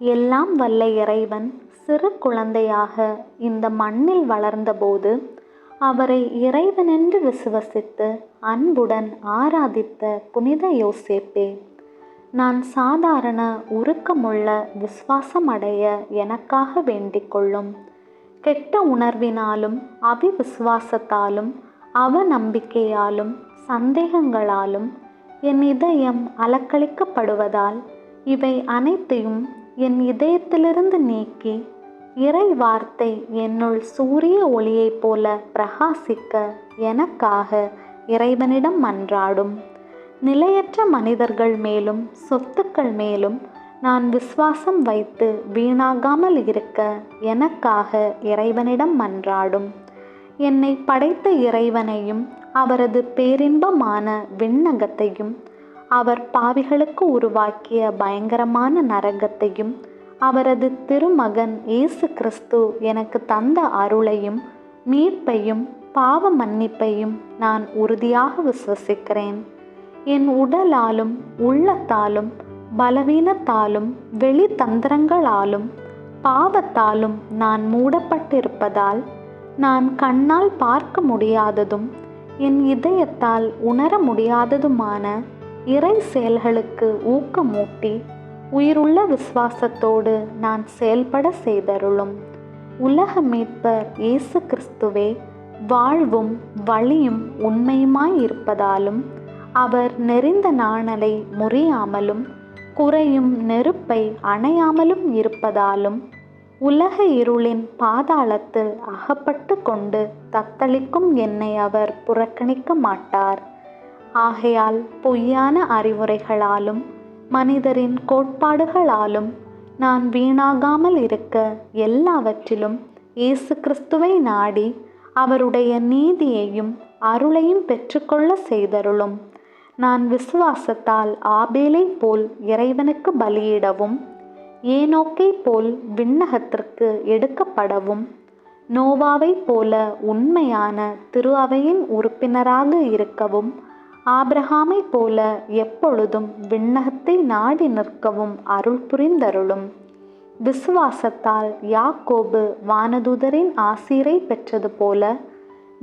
எல்லாம் வல்ல இறைவன் சிறு குழந்தையாக இந்த மண்ணில் வளர்ந்தபோது அவரை இறைவனென்று விசுவசித்து அன்புடன் ஆராதித்த புனித யோசேப்பே நான் சாதாரண உருக்கமுள்ள விசுவாசமடைய எனக்காக வேண்டிக்கொள்ளும் கெட்ட உணர்வினாலும் அவிவிசுவாசத்தாலும் அவநம்பிக்கையாலும் சந்தேகங்களாலும் என் இதயம் அலக்களிக்கப்படுவதால் இவை அனைத்தையும் என் இதயத்திலிருந்து நீக்கி இறை வார்த்தை என்னுள் சூரிய ஒளியைப் போல பிரகாசிக்க எனக்காக இறைவனிடம் மன்றாடும் நிலையற்ற மனிதர்கள் மேலும் சொத்துக்கள் மேலும் நான் விசுவாசம் வைத்து வீணாகாமல் இருக்க எனக்காக இறைவனிடம் மன்றாடும் என்னை படைத்த இறைவனையும் அவரது பேரின்பமான விண்ணகத்தையும் அவர் பாவிகளுக்கு உருவாக்கிய பயங்கரமான நரகத்தையும் அவரது திருமகன் இயேசு கிறிஸ்து எனக்கு தந்த அருளையும் மீட்பையும் பாவ மன்னிப்பையும் நான் உறுதியாக விசுவசிக்கிறேன். என் உடலாலும் உள்ளத்தாலும் பலவீனத்தாலும் வெளி தந்திரங்களாலும் பாவத்தாலும் நான் மூடப்பட்டிருப்பதால் நான் கண்ணால் பார்க்க முடியாததும் என் இதயத்தால் உணர முடியாததுமான இறை செயல்களுக்கு ஊக்கமூட்டி உயிருள்ள விசுவாசத்தோடு நான் செயல்பட செய்தருளும். உலக மீட்பர் இயேசு கிறிஸ்துவே வாழ்வும் வழியும் உண்மையுமாய் இருப்பதாலும் அவர் நெறிந்த நாணலை முறியாமலும் குறையும் நெருப்பை அணையாமலும் இருப்பதாலும் உலக இருளின் பாதாளத்தில் அகப்பட்டு கொண்டு தத்தளிக்கும் என்னை அவர் புறக்கணிக்க மாட்டார். ஆகையால் பொய்யான அறிவுரைகளாலும் மனிதரின் கோட்பாடுகளாலும் நான் வீணாகாமல் இருக்க எல்லாவற்றிலும் இயேசு கிறிஸ்துவை நாடி அவருடைய நீதியையும் அருளையும் பெற்றுக்கொள்ள செய்தருளும். நான் விசுவாசத்தால் ஆபேலை போல் இறைவனுக்கு பலியிடவும் ஏனோக்கை போல் விண்ணகத்திற்கு எடுக்கப்படவும் நோவாவை போல உண்மையான திரு அவையின் உறுப்பினராக இருக்கவும் ஆபிரகாமை போல எப்பொழுதும் விண்ணகத்தை நாடி நிற்கவும் அருள் புரிந்தருளும். விசுவாசத்தால் யாக்கோபு வானதூதரின் ஆசீரை பெற்றது போல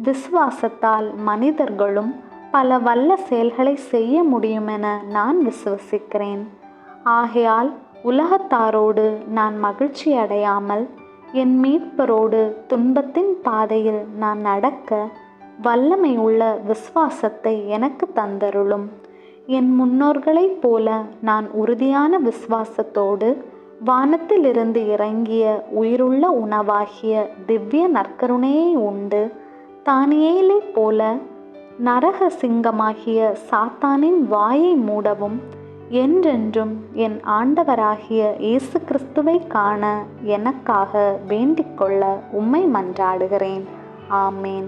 விசுவாசத்தால் மனிதர்களும் பல வல்ல செயல்களை செய்ய முடியுமென நான் விசுவசிக்கிறேன். ஆகையால் உலகத்தாரோடு நான் மகிழ்ச்சி அடையாமல் என் மீட்பரோடு துன்பத்தின் பாதையில் நான் நடக்க வல்லமை உள்ள விசுவாசத்தை எனக்கு தந்தருளும். என் முன்னோர்களைப் போல நான் உறுதியான விசுவாசத்தோடு வானத்திலிருந்து இறங்கிய உயிருள்ள உணவாகிய திவ்ய நற்கருணையை உண்டு. தானியேலை போல நரக சிங்கமாகிய சாத்தானின் வாயை மூடவும் என்றென்றும் என் ஆண்டவராகிய இயேசு கிறிஸ்துவை காண எனக்காக வேண்டிக்கொள்ள உம்மை மன்றாடுகிறேன். ஆமேன்.